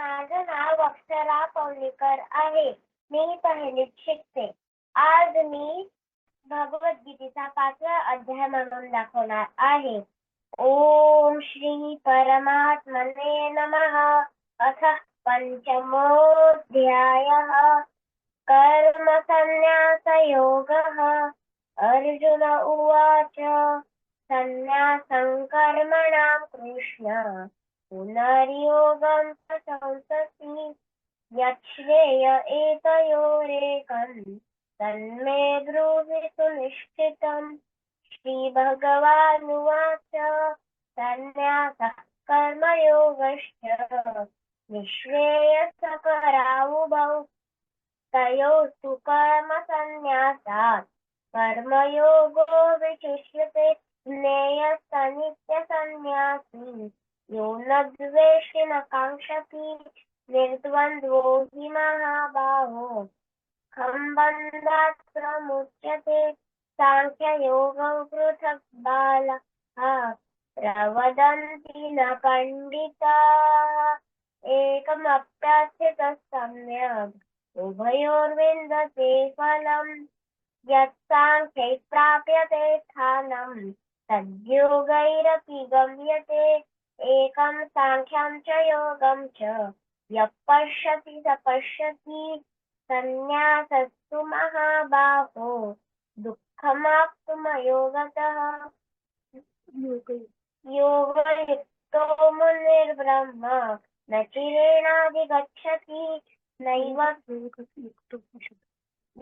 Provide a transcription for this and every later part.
माझं नाव अक्षरा पौलीकर आहे. मी पहिलीत शिकते. आज मी भगवद्गीतेचा पाचवा अध्याय म्हणून दाखवणार आहे. ओम श्री परमात्मने नमः. अथ पंचमोऽध्यायः. कर्मसन्न्यासयोगः. अर्जुन उवाच. सन्न्यासं कर्मणां कृष्ण। पुनर्योगं च संससि यच्छ्रेय एतयोरेकम् तन्मे ब्रूहि सुनिश्चितम् श्रीभगवानुवाच सन्न्यासः कर्मयोगश्च निःश्रेयसकरावुभौ तयोस्तु कर्मसन्न्यासात् कर्मयोगो विशिष्यते ज्ञेयस्तनित्यसन्न्यासी यो न निर्द्वन्द्वो हि महाबाहो खम्बन्धात् प्रमुच्यते साङ्ख्ययोगं पृथक् बालः प्रवदन्ति न पण्डिताः। एकमप्यास्थितः सम्यक् उभयोर्विन्दते फलम् यत्साङ्ख्यैः प्राप्यते स्थानम् तद्योगैरपि गम्यते। एकं सांख्यम च योगं च। यपश्यति सपश्यति संन्यासस्तु पश्यति सन्न्यासस्तु महाबाहो दुःखमाप्तुमयोगतः। योगयुक्तो मुनिर्ब्रह्म न चिरेणाधिगच्छति नैव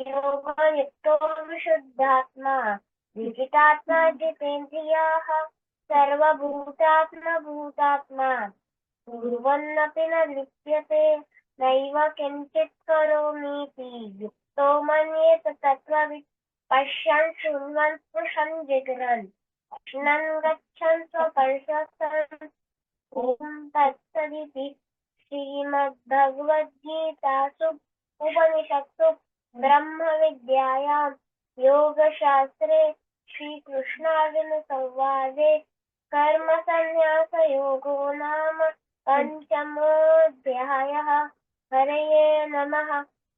योगयुक्तो विशुद्धात्मा विजितात्मा जितेन्द्रियाः। सर्वभूतात्मभूतात्मा कुर्वन्नपि न लिप्यते नैव किञ्चित् करोमीति युक्तो मन्येत तत्त्ववित् पश्यन् शृण्वन् स्पृशन् जिघ्रन्. अश्नन् गच्छन् स्वपर्शसन् ॐ तत्सदिति श्रीमद्भगवद्गीतासु उपनिषत्सु ब्रह्मविद्यायां योगशास्त्रे श्रीकृष्णार्जुनसंवादे कर्मसन्न्यासयोगो नाम पञ्चमोऽध्यायः। हरये नमः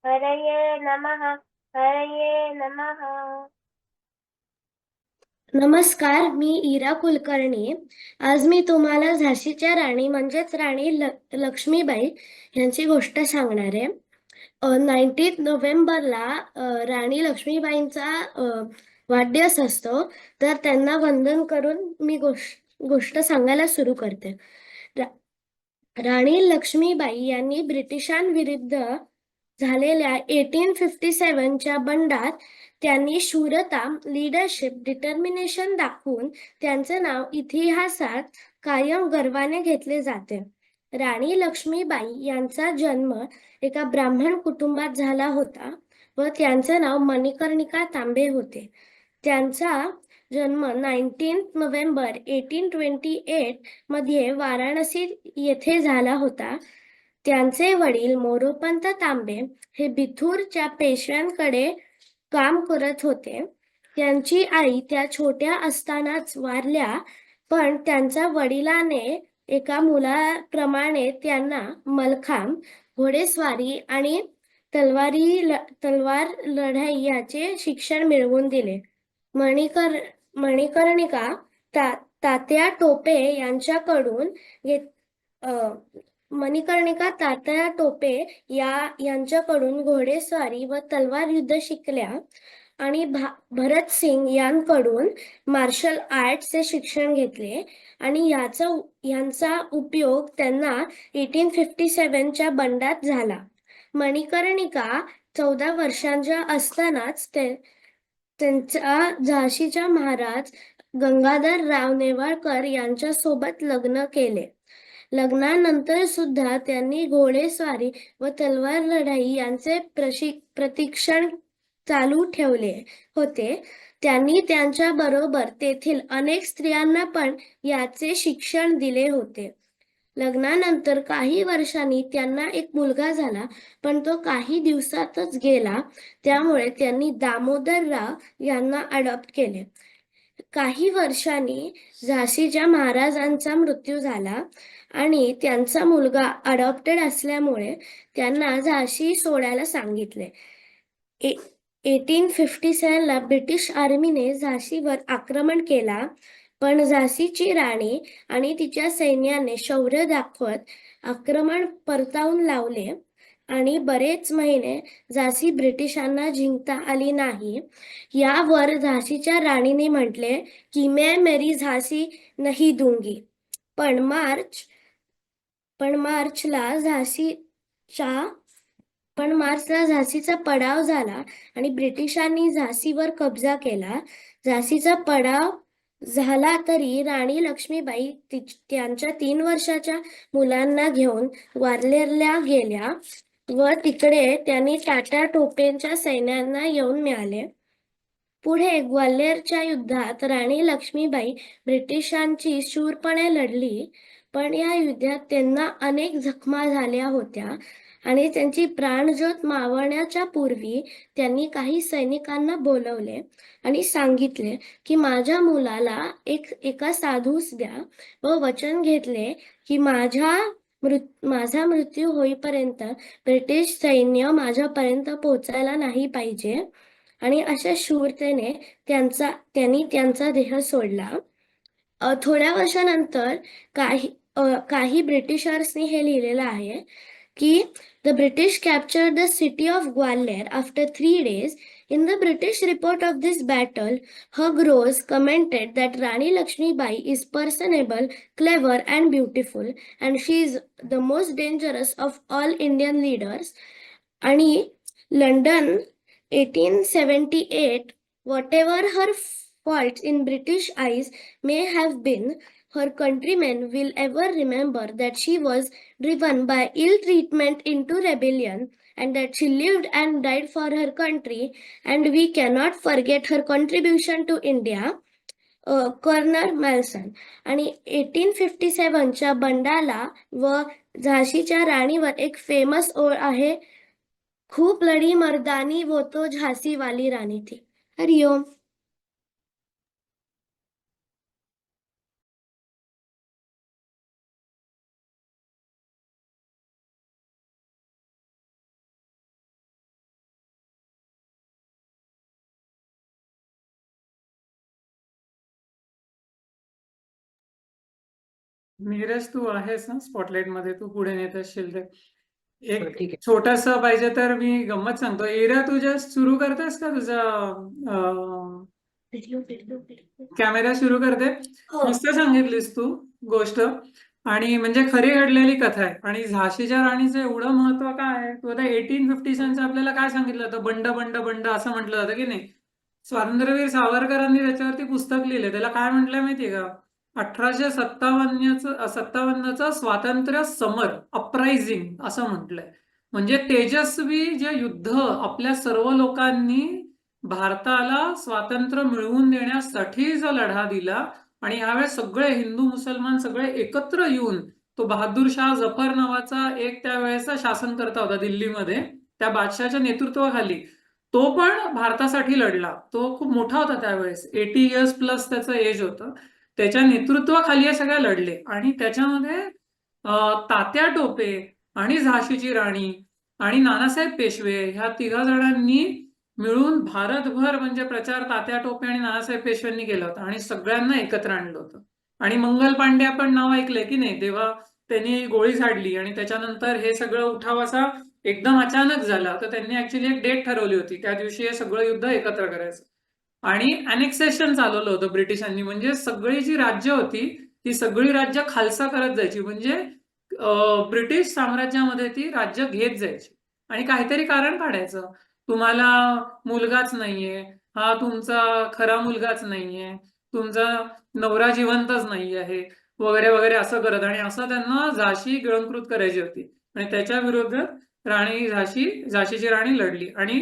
हरये नमः हरये नमः। नमस्कार मी इरा कुलकर्णी. आज मी तुम्हाला झाशीच्या राणी म्हणजेच राणी ल लक्ष्मीबाई यांची गोष्ट सांगणार आहे. नाईन्टीन नोव्हेंबरला राणी लक्ष्मीबाईंचा वाढदिवस असतो. तर त्यांना वंदन करून मी गोष्ट गोष्ट सांगायला सुरू करते. रा, राणी लक्ष्मीबाई यांनी ब्रिटिशांविरुद्ध झालेल्या एटीन फिफ्टी सेवनच्या बंडात त्यांनी शूरता लिडरशिप डिटर्मिनेशन दाखवून त्यांचे नाव इतिहासात कायम गर्वाने घेतले जाते. राणी लक्ष्मीबाई यांचा जन्म एका ब्राह्मण कुटुंबात झाला होता व त्यांचे नाव मणिकर्णिका तांबे होते. त्यांचा जन्म नाईन्टीन नोव्हेंबर एटीन ट्वेंटी एटमध्ये वाराणसी येथे झाला होता. त्यांचे वडील मोरोपंत तांबे हे बिथूरच्या पेशव्यांकडे काम करत होते. त्यांची आई त्या छोट्या असतानाच वारल्या पण त्यांच्या वडिलाने एका मुलाप्रमाणे त्यांना मलखांब घोडेस्वारी आणि तलवारी ल- तलवार लढाई याचे शिक्षण मिळवून दिले. मणिकर मणिकर्णिका ता तात्या टोपे यांच्याकडून घेत मणिकर्णिका तात्या टोपे या यांच्याकडून घोडेस्वारी व तलवार युद्ध शिकल्या. आणि भरत सिंग यांकडून मार्शल आर्टचे शिक्षण घेतले. आणि याचा यांचा उपयोग त्यांना एटीन फिफ्टी सेवनच्या बंडात झाला. मणिकर्णिका चौदा वर्षांच्या असतानाच ते त्यांचा झाशीच्या महाराज गंगाधर राव नेवाळकर यांच्यासोबत लग्न केले. लग्नानंतर सुद्धा त्यांनी घोडेस्वारी व तलवार लढाई यांचे प्रशिक प्रशिक्षण चालू ठेवले होते. त्यांनी त्यांच्या बरोबर तेथील अनेक स्त्रियांना पण याचे शिक्षण दिले होते. लग्नानंतर काही वर्षांनी त्यांना एक मुलगा झाला पण तो काही दिवसातच गेला. त्यामुळे त्यांनी दामोदरराव यांना अडॉप्ट केले. काही वर्षांनी झाशीच्या महाराजांचा मृत्यू झाला आणि त्यांचा मुलगा अडॉप्टेड असल्यामुळे त्यांना झाशी सोडायला सांगितले. ए एटीन फिफ्टी सेवनला ब्रिटिश आर्मीने झाशीवर आक्रमण केला. पण झाशीची राणी आणि तिच्या सैन्याने शौर्य दाखवत आक्रमण परतावून लावले. आणि बरेच महिने झाशी ब्रिटिशांना जिंकता आली नाही. यावर झाशीच्या राणीने म्हटले की मैं मेरी झाशी नाही दूंगी. पण मार्च पण मार्चला झाशीच्या पण मार्चला झाशीचा पडाव झाला आणि ब्रिटिशांनी झाशीवर कब्जा केला. झाशीचा पडाव झाला तरी राणी लक्ष्मीबाई त्यांच्या तीन वर्षाच्या मुलांना घेऊन वारलेल्या गेल्या व तिकडे त्यांनी टाटा टोपेंच्या सैन्यांना येऊन मिळाले. पुढे ग्वाल्हेरच्या युद्धात राणी लक्ष्मीबाई ब्रिटिशांची शूरपणे लढली पण या युद्धात त्यांना अनेक जखमा झाल्या होत्या. आणि त्यांची प्राणज्योत मावळण्याच्या पूर्वी त्यांनी काही सैनिकांना बोलवले आणि सांगितले की माझ्या मुलाला एक एका साधूस द्या व वचन घेतले की माझ्या मृत माझा मृत्यू होईपर्यंत ब्रिटिश सैन्य माझ्यापर्यंत पोचायला नाही पाहिजे. आणि अशा शूरतेने त्यांचा त्यांनी त्यांचा देह सोडला. थोड्या वर्षानंतर काही काही ब्रिटिशर्सनी हे लिहिलेलं आहे. की the British captured the city of Gwalior after three days in the British report of this battle Hugh Rose commented that Rani Lakshmibai is personable clever and beautiful and she is the most dangerous of all Indian leaders आणि London eighteen seventy eight whatever her faults in British eyes may have been, her countrymen will ever remember that she was driven by ill treatment into rebellion and that she lived and died for her country, and we cannot forget her contribution to India. Colonel Malleson आणि eighteen fifty सेवनच्या Bandala व झाशीच्या राणीवर एक famous ओळ आहे खूप लढी मर्दानी वो तो झासीवाली राणी थी हरिओम नीरज तू आहेस ना स्पॉटलाइटमध्ये तू पुढे नेत असशील तर. एक छोटस पाहिजे तर मी गंमत सांगतो. एरा तू जस्ट सुरू करतेस का तुझा कॅमेरा सुरू करते? हो. नुसतं सांगितलीस तू गोष्ट. आणि म्हणजे खरी घडलेली कथा आहे. आणि झाशीच्या राणीचं एवढं महत्त्व काय आहे? तू आता एटीन फिफ्टी सेवनचं आपल्याला काय सांगितलं होतं? बंड बंड बंड असं म्हटलं जातं की नाही? स्वातंत्र्यवीर सावरकरांनी त्याच्यावरती पुस्तक लिहिले त्याला काय म्हटलंय माहितीये का? अठराशे सत्तावन्नचं सत्तावन्नचा स्वातंत्र्य समर अपरायझिंग असं म्हटलंय. म्हणजे तेजस्वी जे युद्ध आपल्या सर्व लोकांनी भारताला स्वातंत्र्य मिळवून देण्यासाठी जो लढा दिला आणि यावेळेस सगळे हिंदू मुसलमान सगळे एकत्र येऊन तो बहादूर शाह जफर नावाचा एक त्यावेळेचा शासनकर्ता होता दिल्लीमध्ये त्या बादशाच्या नेतृत्वाखाली. तो पण भारतासाठी लढला. तो खूप मोठा होता त्यावेळेस. एटी इयर्स प्लस त्याचं एज होतं. त्याच्या नेतृत्वाखाली हे सगळे लढले. आणि त्याच्यामध्ये तात्या टोपे आणि झाशीची राणी आणि नानासाहेब पेशवे ह्या तिघा जणांनी मिळून भारतभर म्हणजे प्रचार तात्या टोपे आणि नानासाहेब पेशव्यांनी केला होता. आणि सगळ्यांना एकत्र आणलं होतं. आणि मंगल पांडे आपण नाव ऐकलंय की नाही? तेव्हा त्यांनी गोळी झाडली आणि त्याच्यानंतर हे सगळं उठाव असा एकदम अचानक झाला. तर त्यांनी ऍक्च्युली एक डेट ठरवली होती. त्या दिवशी हे सगळं युद्ध एकत्र करायचं. आणि अनेक्सेशन चालवलं होतं ब्रिटिशांनी. म्हणजे सगळी जी राज्य होती ती सगळी राज्य खालसा करत जायची. म्हणजे ब्रिटिश साम्राज्यामध्ये ती राज्य घेत जायची. आणि काहीतरी कारण काढायचं. तुम्हाला मुलगाच नाहीये. हा तुमचा खरा मुलगाच नाहीये. तुमचा नवरा जिवंतच नाही आहे वगैरे वगैरे असं करत. आणि असं त्यांना झाशी गिळंकृत करायची होती. आणि त्याच्या विरोधात राणी झाशी झाशीची राणी लढली. आणि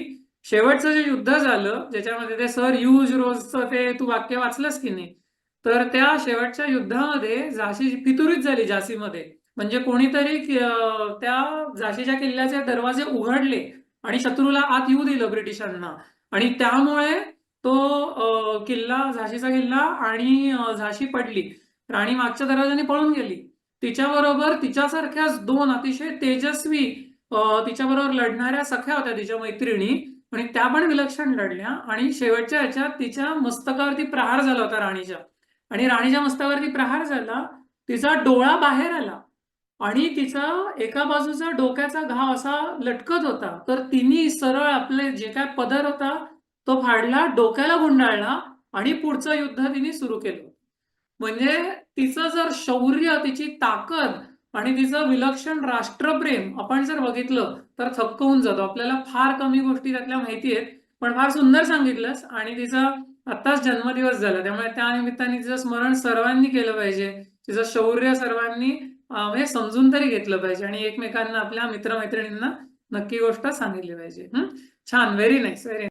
शेवटचं जे युद्ध झालं ज्याच्यामध्ये ते सर यूज रोजचं ते तू वाक्य वाचलंस की नाही तर त्या शेवटच्या युद्धामध्ये झाशी फितुरीच झाली झाशीमध्ये. म्हणजे कोणीतरी त्या झाशीच्या किल्ल्याचे दरवाजे उघडले आणि शत्रूला आत येऊ दिलं ब्रिटिशांना. आणि त्यामुळे तो किल्ला झाशीचा किल्ला आणि झाशी पडली. राणी मागच्या दरवाजाने पळून गेली. तिच्याबरोबर तिच्यासारख्याच दोन अतिशय तेजस्वी तिच्याबरोबर लढणाऱ्या सख्या होत्या तिच्या मैत्रिणी आणि त्या पण विलक्षण लढल्या आणि शेवटच्या ह्याच्यात तिच्या मस्तकावरती प्रहार झाला होता राणीच्या. आणि राणीच्या मस्तकावरती प्रहार झाला तिचा डोळा बाहेर आला आणि तिचा एका बाजूचा डोक्याचा घाव असा लटकत होता. तर तिने सरळ आपले जे काय पदर होता तो फाडला डोक्याला गुंडाळला आणि पुढचं युद्ध तिने सुरू केलं. म्हणजे तिचं जर शौर्य तिची ताकद आणि तिचं विलक्षण राष्ट्रप्रेम आपण जर बघितलं तर थक्क होऊन जातो. आपल्याला फार कमी गोष्टी त्यातल्या माहिती आहेत पण फार सुंदर सांगितलंस आणि तिचा आत्ताच जन्मदिवस झाला. त्यामुळे त्या निमित्ताने तिचं स्मरण सर्वांनी केलं पाहिजे. तिचं शौर्य सर्वांनी म्हणजे समजून तरी घेतलं पाहिजे आणि एकमेकांना आपल्या मित्रमैत्रिणींना नक्की गोष्ट सांगितली पाहिजे. छान. Very nice very